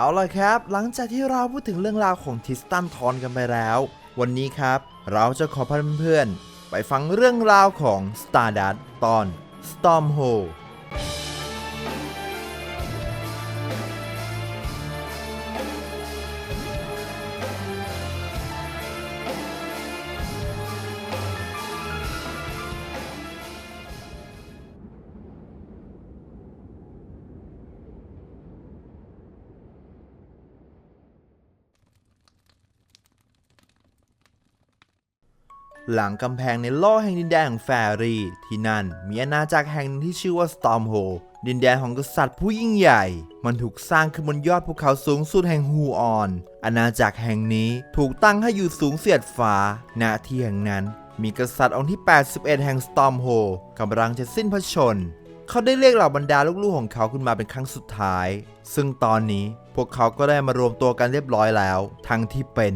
เอาล่ะครับ หลังจากที่เราพูดถึงเรื่องราวของทิสตันทอนกันไปแล้ว วันนี้ครับ เราจะขอพาเพื่อนๆไปฟังเรื่องราวของ Stardust ตอน Stormhole หลังกำแพงในโลกแห่งดินแดนของแฟรี่ ที่นั่นมีอาณาจักรแห่งหนึ่งที่ชื่อว่า Stormhole ดินแดนของกษัตริย์ผู้ยิ่งใหญ่ มันถูกสร้างขึ้นบนยอดภูเขาสูงสุดแห่งฮูออน อาณาจักรแห่งนี้ถูกตั้งให้อยู่สูงเสียดฟ้าณที่แห่งนั้น มีกษัตริย์องค์ที่ 81 แห่ง Stormhole กำลังจะสิ้นพระชน เขาได้เรียกเหล่าบรรดาลูกๆของเขาขึ้นมาเป็นครั้งสุดท้าย ซึ่งตอนนี้พวกเขาก็ได้มารวมตัวกันเรียบร้อยแล้ว ทั้งที่เป็น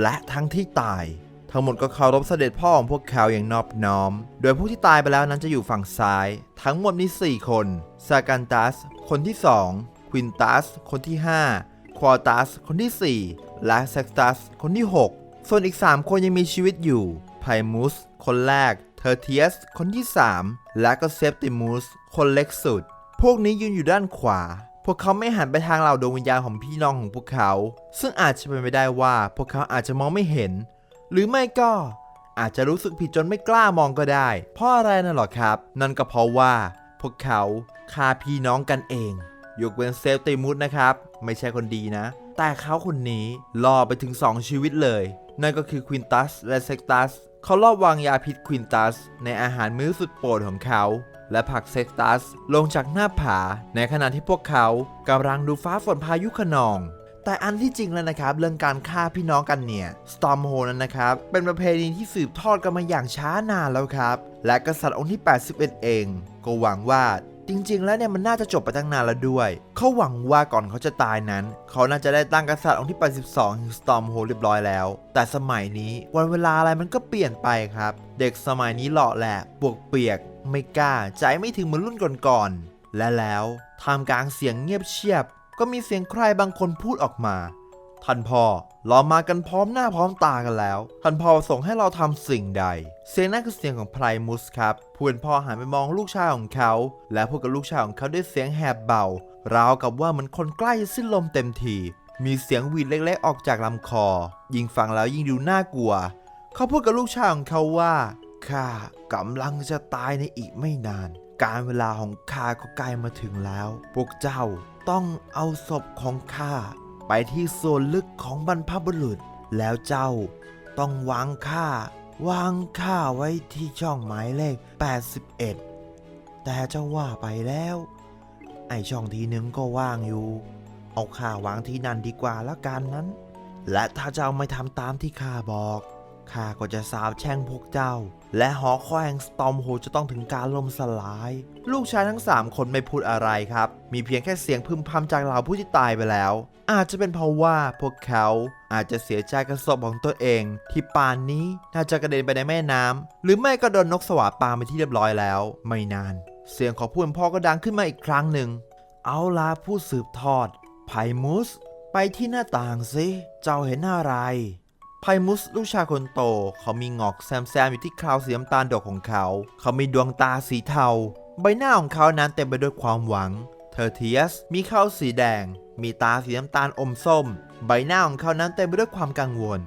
และทั้งที่ตาย ทั้งหมดก็เคารพเสด็จพ่อของพวกเขาอย่างนอบน้อม โดยผู้ที่ตายไปแล้วนั้นจะอยู่ฝั่งซ้าย ทั้งหมดมี 4 คน ซากันตัส คนที่ 2 ควินตัส คนที่ 5 ควอตัส คนที่ 4 และเซ็กตัส คนที่ 6 ส่วนอีก 3 คนยังมีชีวิตอยู่ ไพมุส คนแรก เทอร์เทียส คนที่ 3 และก็เซปติมุส คนเล็กสุด พวกนี้ยืนอยู่ด้านขวา พวกเขาไม่หันไปทางเหล่าดวงวิญญาณของพี่น้องของพวกเขา ซึ่งอาจจะเป็นไปได้ว่าพวกเขาอาจจะมองไม่เห็น หรือไม่ก็อาจจะรู้สึกผิดจนไม่กล้ามองก็ได้ เพราะอะไรน่ะหรอครับ นั่นก็เพราะว่า พวกเขาฆ่าพี่น้องกันเอง ยกเว้นเซฟติมุสนะครับ ไม่ใช่คนดีนะ แต่เขาคนนี้ล่อไปถึง 2 ชีวิตเลย นั่นก็คือควินตัสและเซ็กตัสเขาลอบวางยาพิษควินตัส ในอาหารมื้อสุดโปรดของเขา และผักเซ็กตัสลงจากหน้าผา ในขณะที่พวกเขากำลังดูฟ้าฝนพายุขนอง แต่อันที่จริงแล้วนะครับ เรื่องการฆ่าพี่น้องกันเนี่ย Stormhole นั้นนะครับ เป็นประเพณีที่สืบทอดกันมาอย่างช้านานแล้วครับ และกษัตริย์องค์ที่ 81 เอง ก็หวังว่าจริงๆ แล้วเนี่ยมันน่าจะจบไปตั้งนานแล้วด้วย เขาหวังว่าก่อนเขาจะตายนั้น เขาน่าจะได้ตั้งกษัตริย์องค์ที่ 82แห่ง Stormhole เรียบร้อยแล้ว แต่สมัยนี้วันเวลาอะไรมันก็เปลี่ยนไปครับ เด็กสมัยนี้หล่อแหละปวกเปียก ไม่กล้า ใจไม่ถึงเหมือนรุ่นก่อนๆ และแล้วท่ามกลางเสียงเงียบเชียบ ก็มีเสียงใครบางคนพูดออกมา ท่านพ่อเรามากันพร้อมหน้าพร้อมตากันแล้ว ท่านพ่อส่งให้เราทำสิ่งใด เสียงนั้นคือเสียงของไพรมุสครับผู้เป็นพ่อหันไปมองลูกชายของเขา และพูดกับลูกชายของเขาด้วยเสียงแหบเบาราวกับว่าเหมือนคนใกล้จะสิ้นลมเต็มที มีเสียงหวีดเล็กๆ ออกจากลำคอ ยิ่งฟังแล้วยิ่งดูน่ากลัว เขาพูดกับลูกชายของเขาว่าข้ากำลังจะตายในอีกไม่นาน การเวลาของข้าก็ใกล้มาถึงแล้ว พวกเจ้า ต้องเอาศพของข้าไปที่ส่วนลึกของบรรพบุรุษ แล้วเจ้าต้องวางข้าวางข้าไว้ที่ช่องหมายเลข 81 แต่เจ้าว่าไปแล้ว ไอช่องทีหนึ่งก็ว่างอยู่ เอาข้าวางที่นั่นดีกว่าละกันนั้น และถ้าเจ้าไม่ทำตามที่ข้าบอกข้าก็จะสาบแช่งพวกเจ้า และหอคอยแห่งสตอมโฮจะต้องถึงการล่มสลาย ลูกชายทั้ง 3 คนไม่พูดอะไรครับ มีเพียงแค่เสียงพึมพำจากเหล่าผู้ที่ตายไปแล้ว อาจจะเป็นเพราะว่าพวกเขาอาจจะเสียใจกับศพของตัวเอง ที่ป่านนี้น่าจะกระเด็นไปในแม่น้ำหรือไม่ก็โดนนกสวาปาไปที่เรียบร้อยแล้ว ไม่นาน เสียงของผู้เป็นพ่อก็ดังขึ้นมาอีกครั้งหนึ่ง เอาล่ะผู้สืบทอดไพมุสไปที่หน้าต่างสิเจ้าเห็นอะไร ไพมุสลูกชายคนโต เขามีงอกแซมๆอยู่ที่คราวสีน้ำตาลดอกของเขา เขามีดวงตาสีเทา ใบหน้าของเขานั้นเต็มไปด้วยความหวังเทอร์เทียสมีเข้าสีแดง มีตาสีน้ำตาลอมส้ม ใบหน้าของเขานั้นเต็มไปด้วยความกังวล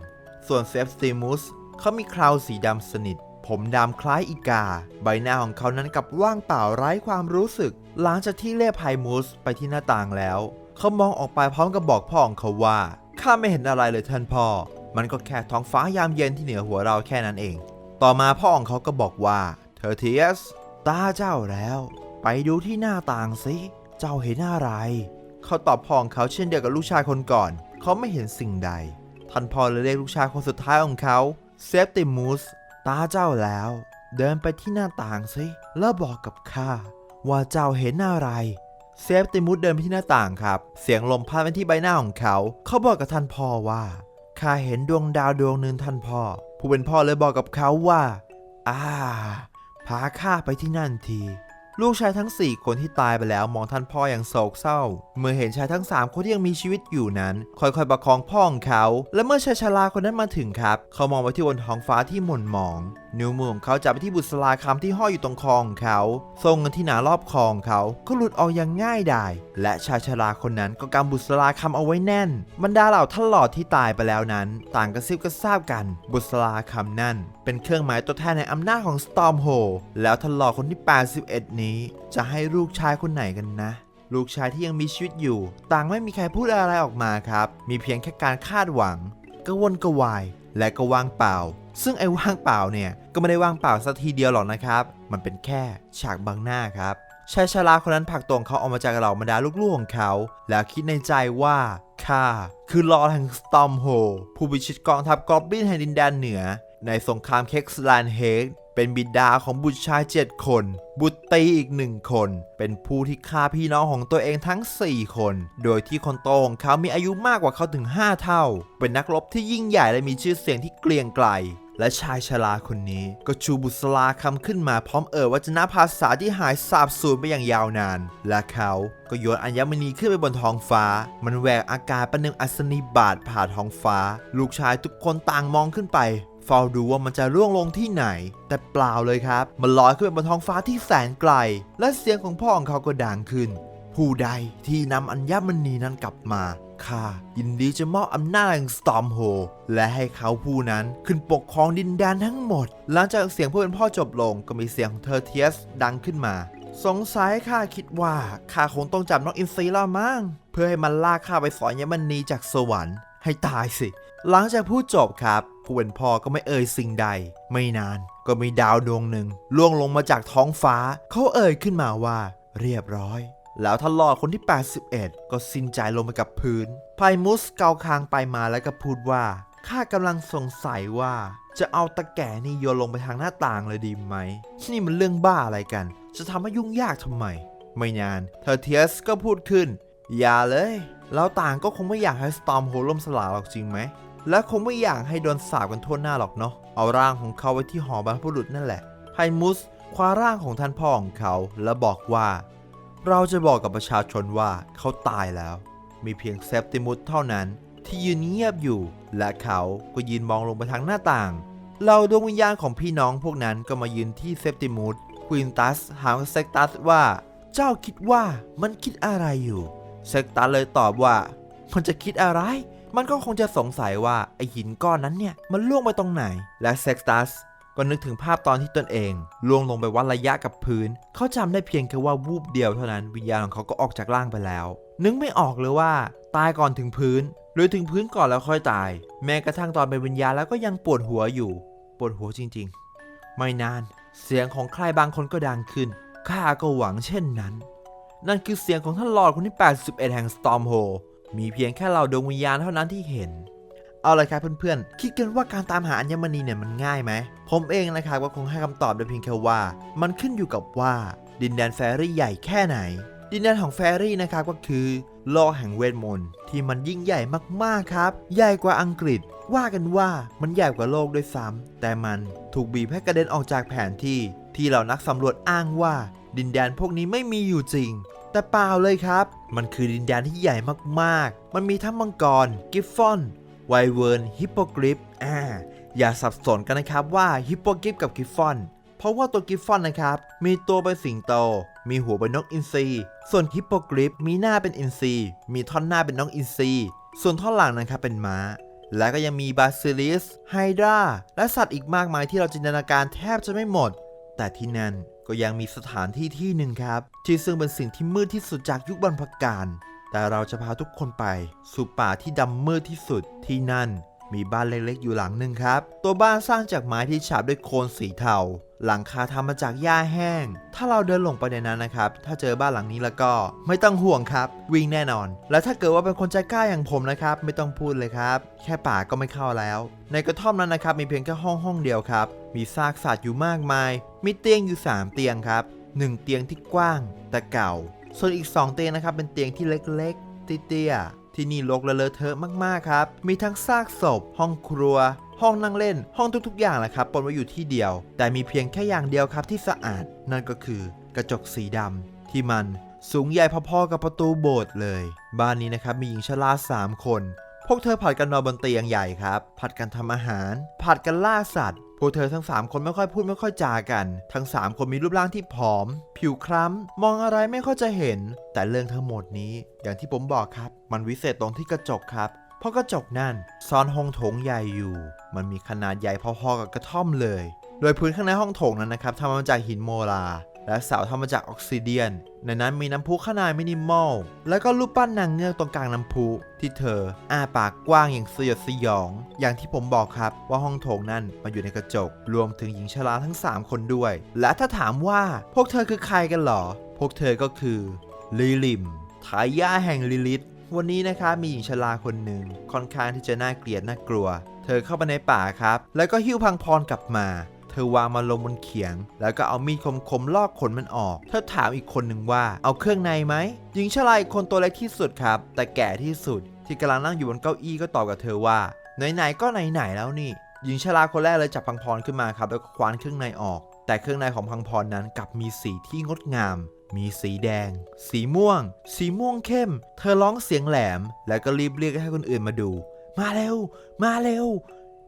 ส่วนเซฟสติมุสเขามีคราวสีดำสนิท ผมดำคล้ายอีกา ใบหน้าของเขานั้นกับว่างเปล่าไร้ความรู้สึก หลังจากที่เล่ไพมุสไปที่หน้าต่างแล้ว เขามองออกไปพร้อมกับบอกพ่อของเขาว่าข้าไม่เห็นอะไรเลยท่านพ่อ มันก็แค่ท้องฟ้ายามเย็นที่เหนือหัวเราแค่นั้นเอง ต่อมาพ่อของเขาก็บอกว่าเทอเทียสตาเจ้าแล้ว ไปดูที่หน้าต่างสิเจ้าเห็นอะไรเขาตอบพ่อของเขาเช่นเดียวกับลูกชายคนก่อน เขาไม่เห็นสิ่งใดท่านพ่อเลยเรียกลูกชายคนสุดท้ายของเขาเซฟติมุสตาเจ้าแล้ว เดินไปที่หน้าต่างสิแล้วบอกกับข้าว่าเจ้าเห็นอะไรเซฟติมุสเดินไปที่หน้าต่างครับ เสียงลมพัดไปที่ใบหน้าของเขา เขาบอกกับท่านพ่อว่า ข้าเห็นดวงดาวดวงหนึ่งท่านพ่อ ผู้เป็นพ่อเลยบอกกับเขาว่าอ่าพาข้าไปที่นั่นที ลูกชายทั้ง 4 คนที่ตายไปแล้วมองท่านพ่ออย่างโศกเศร้า เมื่อเห็นชายทั้ง 3 คนที่ยังมีชีวิตอยู่นั้น ค่อยๆประคองพ่อของเขา และเมื่อชายชราคนนั้นมาถึงครับ เขามองไปที่บนท้องฟ้าที่หม่นหมองนิ้วมือของเขาจับไปที่บุษราคำที่ห้อยอยู่ตรงคอของเขาทรงเงินที่หนารอบคอของเขาก็หลุดออกอย่างง่ายดายและชายชราคนนั้นก็กำบุษราคำเอาไว้แน่น บรรดาเหล่าท่านหลอดที่ตายไปแล้วนั้น ต่างกระซิบกระซาบกัน บุษราคำนั่น เป็นเครื่องหมายตัวแทนในอำนาจของสตอมโฮแล้วท่านหลอดคนที่ 81 นี้ จะให้ลูกชายคนไหนกันนะลูกชายที่ยังมีชีวิตอยู่ ต่างไม่มีใครพูดอะไรออกมาครับ มีเพียงแค่การคาดหวังกระวนกระวาย และก็ว่างเปล่า ซึ่งไอ้ว่างเปล่าเนี่ยก็ไม่ได้ว่างเปล่าสักทีเดียวหรอกนะครับ มันเป็นแค่ฉากบังหน้าครับชายชราคนนั้นผลักตัวของเขาออกมาจากเหล่าบรรดาลูกๆของเขา แล้วคิดในใจว่าข้าคือลอร์ดแห่งสตอมโฮผู้พิชิตกองทัพกอบลินแห่งดินแดนเหนือ ในสงครามเค็กสแลนเฮกเป็นบิดาของบุตรชาย7คน บุตรตีอีกหนึ่งคน เป็นผู้ที่ฆ่าพี่น้องของตัวเองทั้ง 4 คน โดยที่คนโตของเขามีอายุมากกว่าเขาถึง 5 เท่า เป็นนักรบที่ยิ่งใหญ่และมีชื่อเสียงที่เกรียงไกร และชายชราคนนี้ก็ชูบุษราคำขึ้นมาพร้อมเอ่ยวัจนะภาษาที่หายสาบสูญไปอย่างยาวนาน และเขาก็โยนอัญมณีขึ้นไปบนท้องฟ้า มันแหวกอากาศประหนึ่งอัศนีบาทผ่าท้องฟ้า ลูกชายทุกคนต่างมองขึ้นไปเฝ้าดูว่ามันจะร่วงลงที่ไหน แต่เปล่าเลยครับ มันลอยขึ้นไปบนท้องฟ้าที่แสนไกล และเสียงของพ่อของเขาก็ดังขึ้น ผู้ใดที่นำอัญมณีนั้นกลับมา ข้ายินดีจะมอบอำนาจแห่งสตอมโฮและให้เขาผู้นั้นขึ้นปกครองดินแดนทั้งหมด หลังจากเสียงผู้เป็นพ่อจบลงก็มีเสียงของเทอร์เทียสดังขึ้นมา สงสัยข้าคิดว่าข้าคงต้องจับน้องอินซีแล้วมั้งเพื่อให้มันลากข้าไปสอนยมณีจากสวรรค์ให้ตายสิ หลังจากพูดจบครับผู้เป็นพ่อก็ไม่เอ่ยสิ่งใด ไม่นานก็มีดาวดวงหนึ่งล่วงลงมาจากท้องฟ้า เขาเอ่ยขึ้นมาว่า เรียบร้อย แล้วท่าหลอดคนที่ 81 ก็สิ้นใจลงไปกับพื้น ไพมุสเกาคางไปมาแล้วก็พูดว่า ข้ากำลังสงสัยว่า จะเอาตะแก่นี่โยนลงไปทางหน้าต่างเลยดีไหม นี่มันเรื่องบ้าอะไรกัน จะทำให้ยุ่งยากทำไม ไม่นานเทอร์เทียสก็พูดขึ้น อย่าเลยเราต่างก็คงไม่อยากให้สตอมโฮล่มสลายหรอกจริงไหม และคงไม่อยากให้โดนสาบกันทั่วหน้าหรอกเนาะ เอาร่างของเขาไว้ที่หอบรรพบุรุษนั่นแหละ ไพมุสคว้าร่างของท่านพ่อของเขา และบอกว่า เราจะบอกกับประชาชนว่าเขาตายแล้ว มีเพียงเซปติมุสเท่านั้นที่ยืนเงียบอยู่ และเขาก็ยืนมองลงไปทางหน้าต่างเราดวงวิญญาณของพี่น้องพวกนั้นก็มายืนที่เซปติมุสควินตัสถามเซกตัสว่า เจ้าคิดว่ามันคิดอะไรอยู่เซกตัสเลยตอบว่า มันจะคิดอะไร มันก็คงจะสงสัยว่าไอหินก้อนนั้นเนี่ยมันล่วงไปตรงไหน และเซ็กตัส ก็นึกถึงภาพตอนที่ตนเองล่วงลงไปวัดระยะกับพื้น เขาจำได้เพียงแค่ว่าวูบเดียวเท่านั้นวิญญาณของเขาก็ออกจากร่างไปแล้ว นึกไม่ออกเลยว่า ตายก่อนถึงพื้น หรือถึงพื้นก่อนแล้วค่อยตาย แม้กระทั่งตอนเป็นวิญญาณแล้วก็ยังปวดหัวอยู่ปวดหัวจริง ๆ ไม่นาน เสียงของใครบางคนก็ดังขึ้นข้าก็หวังเช่นนั้น นั่นคือเสียงของท่านลอร์ดคนที่ 81 แห่งสตอมโฮมีเพียงแค่เราดวงวิญญาณเท่านั้นที่เห็น เอาเลยครับเพื่อนๆ คิดกันว่าการตามหาอัญมณีเนี่ยมันง่ายไหม ผมเองนะครับก็คงให้คำตอบได้เพียงแค่ว่า มันขึ้นอยู่กับว่า ดินแดนแฟรี่ใหญ่แค่ไหน ดินแดนของแฟรี่นะครับก็คือโลกแห่งเวทมนต์ที่มันยิ่งใหญ่มากๆครับ ใหญ่กว่าอังกฤษ ว่ากันว่ามันใหญ่กว่าโลกด้วยซ้ำแต่มันถูกบีบให้กระเด็นออกจากแผนที่ ที่เหล่านักสำรวจอ้างว่า ดินแดนพวกนี้ไม่มีอยู่จริง แต่เปล่าเลยครับ มันคือดินแดนที่ใหญ่มากๆ มันมีทั้งมังกร กิฟฟอน ไวเวิร์นฮิปโปกริปอ่าอย่าสับสนกันนะครับว่าฮิปโปกริปกับกิฟฟอนเพราะว่าตัวกิฟฟอนนะครับ มีตัวเป็นสิงโต มีหัวเป็นนกอินทรีส่วนฮิปโปกริปมีหน้าเป็นอินทรีมีท่อนหน้าเป็นนกอินทรีส่วนท่อนหลังนะครับเป็นม้า และก็ยังมีบาซิลิสไฮดราและสัตว์อีกมากมายที่เราจินตนาการแทบจะไม่หมด แต่ที่นั่นก็ยังมีสถานที่ที่หนึ่งครับ ที่ซึ่งเป็นสิ่งที่มืดที่สุดจากยุคบรรพกาล แต่เราจะพาทุกคนไป สู่ป่าที่ดำมืดที่สุดที่นั่น มีบ้านเล็กๆอยู่หลังหนึ่งครับ ตัวบ้านสร้างจากไม้ที่ฉาบด้วยโคลนสีเทาหลังคาทำมาจากหญ้าแห้ง ถ้าเราเดินหลงไปในนั้นนะครับ ถ้าเจอบ้านหลังนี้แล้วก็ไม่ต้องห่วงครับ วิ่งแน่นอน และถ้าเกิดว่าเป็นคนใจกล้าอย่างผมนะครับ ไม่ต้องพูดเลยครับ แค่ป่าก็ไม่เข้าแล้ว ในกระท่อมนั้นนะครับ มีเพียงแค่ห้องห้องเดียวครับ มีซากสัตว์อยู่มากมาย มีเตียงอยู่ 3 เตียงครับ 1 เตียงที่กว้างแต่เก่า ส่วนอีก 2 เตียงนะครับเป็นเตียงที่เล็กๆเตี้ยๆที่นี่รกและเลอะเทอะมากๆครับ มีทั้งซากศพ ห้องครัว ห้องนั่งเล่น ห้องทุกๆอย่างแหละครับปนไว้อยู่ที่เดียว แต่มีเพียงแค่อย่างเดียวครับที่สะอาด นั่นก็คือกระจกสีดำที่มันสูงใหญ่พอๆกับประตูโบสถ์เลย บ้านนี้นะครับมีหญิงชราสามคน พวกเธอผัดกันนอนบนเตียงใหญ่ครับ ผัดกันทำอาหาร ผัดกันล่าสัตว์ พวกเธอทั้ง 3 คนไม่ค่อยพูดไม่ค่อยจากัน ทั้ง 3 คนมีรูปร่างที่ผอม ผิวคล้ำ มองอะไรไม่ค่อยจะเห็น แต่เรื่องทั้งหมดนี้ อย่างที่ผมบอกครับ มันวิเศษตรงที่กระจกครับ เพราะกระจกนั่นซ่อนห้องโถงใหญ่อยู่ มันมีขนาดใหญ่พอๆกับกระท่อมเลย โดยพื้นข้างในห้องโถงนั้นนะครับทำมาจากหินโมลา และเสาทำมาจากออกซิเดียน ในนั้นมีน้ำพุขนาดมินิมอล แล้วก็รูปปั้นนางเงือกตรงกลางน้ำพุที่เธออ้าปากกว้างอย่างสยดสยอง อย่างที่ผมบอกครับว่าห้องโถงนั้นมันอยู่ในกระจก รวมถึงหญิงชราทั้ง 3 คนด้วย และถ้าถามว่าพวกเธอคือใครกันหรอ พวกเธอก็คือลิลิมทายาแห่งลิลิตวันนี้นะครับมีหญิงชราคนหนึ่งค่อนข้างที่จะน่าเกลียดน่ากลัว เธอเข้าไปในป่าครับ แล้วก็หิ้วพังพรกลับมา เธอวางมันลงบนเขียง แล้วก็เอามีดคมๆลอกขนมันออก เธอถามอีกคนหนึ่งว่า เอาเครื่องในไหมหญิงชราอีกคนตัวเล็กที่สุดครับ แต่แก่ที่สุด ที่กำลังนั่งอยู่บนเก้าอี้ก็ตอบกับเธอว่าไหนๆก็ไหนๆแล้วนี่ หญิงชราคนแรกเลยจับพังพรขึ้นมาครับ แล้วก็คว้านเครื่องในออก แต่เครื่องในของพังพรนั้นกลับมีสีที่งดงามมีสีแดง สีม่วง สีม่วงเข้ม เธอร้องเสียงแหลม แล้วก็รีบเรียกให้คนอื่นมาดู มาเร็ว มาเร็ว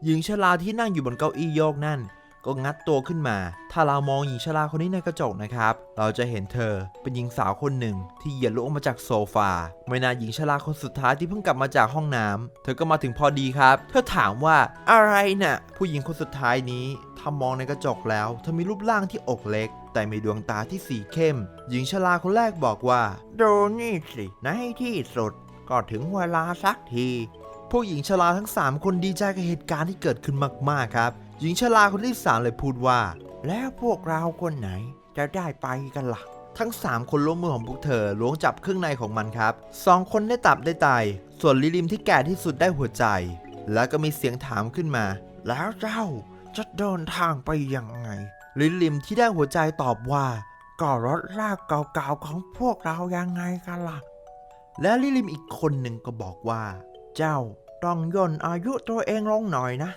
หญิงชราที่นั่งอยู่บนเก้าอี้โยกนั่น ก็งัดตัวขึ้นมา ถ้าเรามองหญิงชราคนนี้ในกระจกนะครับ เราจะเห็นเธอเป็นหญิงสาวคนหนึ่งที่เหยียดลุกออกมาจากโซฟา ไม่นานหญิงชราคนสุดท้ายที่เพิ่งกลับมาจากห้องน้ำเธอก็มาถึงพอดีครับ เธอถามว่าอะไรน่ะ ผู้หญิงคนสุดท้ายนี้ ถ้ามองในกระจกแล้ว เธอมีรูปร่างที่อกเล็ก แต่มีดวงตาที่สีเข้ม หญิงชราคนแรกบอกว่าดูนี่สิในที่สุด ก็ถึงเวลาสักทีพวกหญิงชราทั้ง 3 คนดีใจกับเหตุการณ์ที่เกิดขึ้นมาก ๆ ครับ หญิงชราคนที่3เลยพูดว่า แล้วพวกเราคนไหนจะได้ไปกันล่ะ ทั้ง 3 คนล้มมือของพวกเธอล้วงจับเครื่องในของมันครับสองคนได้ตับได้ไตส่วนลิลิมที่แก่ที่สุดได้หัวใจ แล้วก็มีเสียงถามขึ้นมา แล้วเจ้าจะเดินทางไปยังไง ลิลิมที่ได้หัวใจตอบว่าก็รถลากเก่าๆของพวกเรายังไงกันล่ะ และลิลิมอีกคนหนึ่งก็บอกว่า เจ้าต้องย่นอายุตัวเองลงหน่อยนะ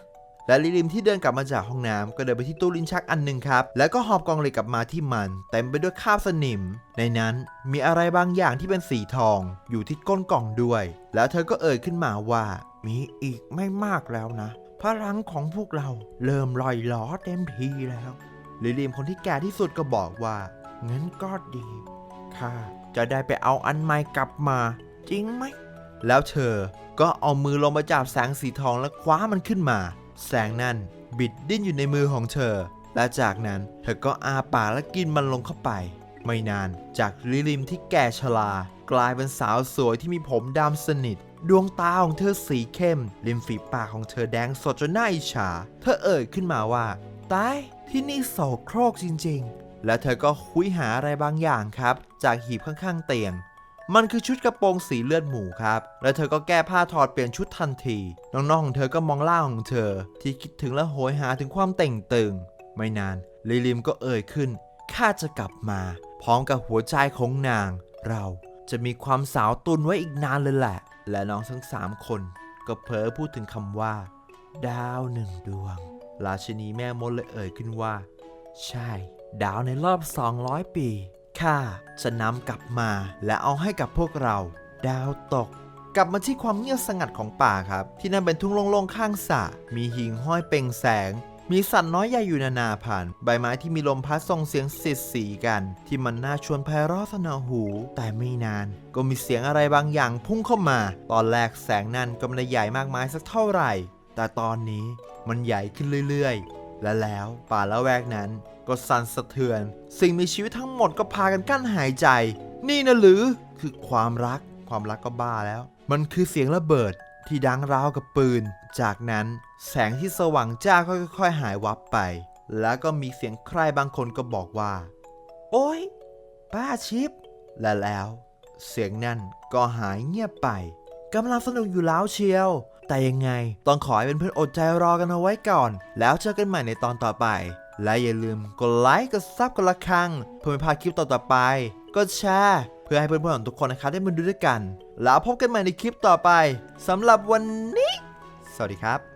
และลิลิมที่เดินกลับมาจากห้องน้ำก็เดินไปที่ตู้ลิ้นชักอันหนึ่งครับ แล้วก็หอบกล่องเหล็กกลับมาที่มัน เต็มไปด้วยคราบสนิม ในนั้นมีอะไรบางอย่างที่เป็นสีทอง อยู่ที่ก้นกล่องด้วย แล้วเธอก็เอ่ยขึ้นมาว่า มีอีกไม่มากแล้วนะ พลังของพวกเราเริ่มลอยล้อเต็มทีแล้วลิลิมคนที่แก่ที่สุดก็บอกว่างั้นก็ดีข้าจะได้ไปเอาอันใหม่กลับมา จริงไหม แล้วเธอก็เอามือลงมาจับแสงสีทองและคว้ามันขึ้นมา แสงนั้นบิดดิ้นอยู่ในมือของเธอ และจากนั้นเธอก็อาปากและกินมันลงเข้าไป ไม่นานจากลิลิมที่แก่ชรา กลายเป็นสาวสวยที่มีผมดำสนิท ดวงตาของเธอสีเข้ม ริมฝีปากของเธอแดงสดจนน่าอิจฉา เธอเอ่ยขึ้นมาว่า ตาย ที่นี่โสโครกจริง ๆ และเธอก็คุยหาอะไรบางอย่างครับ จากหีบข้างๆเตียง มันคือชุดกระโปรงสีเลือดหมูครับ แล้วเธอก็แก้ผ้าถอดเปลี่ยนชุดทันที น้องๆของเธอก็มองล่าของเธอ ที่คิดถึงและโหยหาถึงความเต่งตึง ไม่นานลิลิมก็เอ่ยขึ้น ข้าจะกลับมา พร้อมกับหัวใจของนาง เราจะมีความสาวตุนไว้อีกนานเลยแหละ และน้องทั้งสามคน ก็เผลอพูดถึงคำว่า ดาวหนึ่งดวง ราชินีแม่มดเลยเอ่ยขึ้นว่า ใช่ ดาวในรอบ 200 ปี ข้าจะนำกลับมาและเอาให้กับพวกเรา ดาวตก กลับมาที่ความเงียบสงัดของป่าครับ ที่นั่นเป็นทุ่งโล่งๆข้างสระมีหิ่งห้อยเปล่งแสง มีสัตว์น้อยใหญ่อยู่นานาพันใบไม้ที่มีลมพัดส่งเสียงสิดสีกัน ที่มันน่าชวนไพเราะสนอหู แต่ไม่นาน ก็มีเสียงอะไรบางอย่างพุ่งเข้ามา ตอนแรกแสงนั้นก็ไม่ได้ใหญ่มากมายสักเท่าไหร่ แต่ตอนนี้มันใหญ่ขึ้นเรื่อยๆ และแล้วป่าละแวกนั้นก็สั่นสะเทือน สิ่งมีชีวิตทั้งหมดก็พากันกั้นหายใจ นี่นะหรือคือความรัก ความรักก็บ้าแล้ว มันคือเสียงระเบิดที่ดังราวกับปืน จากนั้นแสงที่สว่างจ้าก็ค่อยๆ หายวับไป แล้วก็มีเสียงใครบางคนก็บอกว่า โอ๊ยป้าชิป และแล้ว เสียงนั่นก็หายเงียบไปกำลังสนุกอยู่แล้วเชียว แต่ยังไง ต้องขอให้เป็นเพื่อนอดใจรอกันเอาไว้ก่อน แล้วเจอกันใหม่ในตอนต่อไป และอย่าลืมกดไลค์กดซับกดละครังเพื่อไม่พลาดคลิปต่อๆไป กดแชร์เพื่อให้เพื่อนๆของทุกคนนะครับได้มาดูด้วยกัน แล้วพบกันใหม่ในคลิปต่อไปสำหรับวันนี้ สวัสดีครับ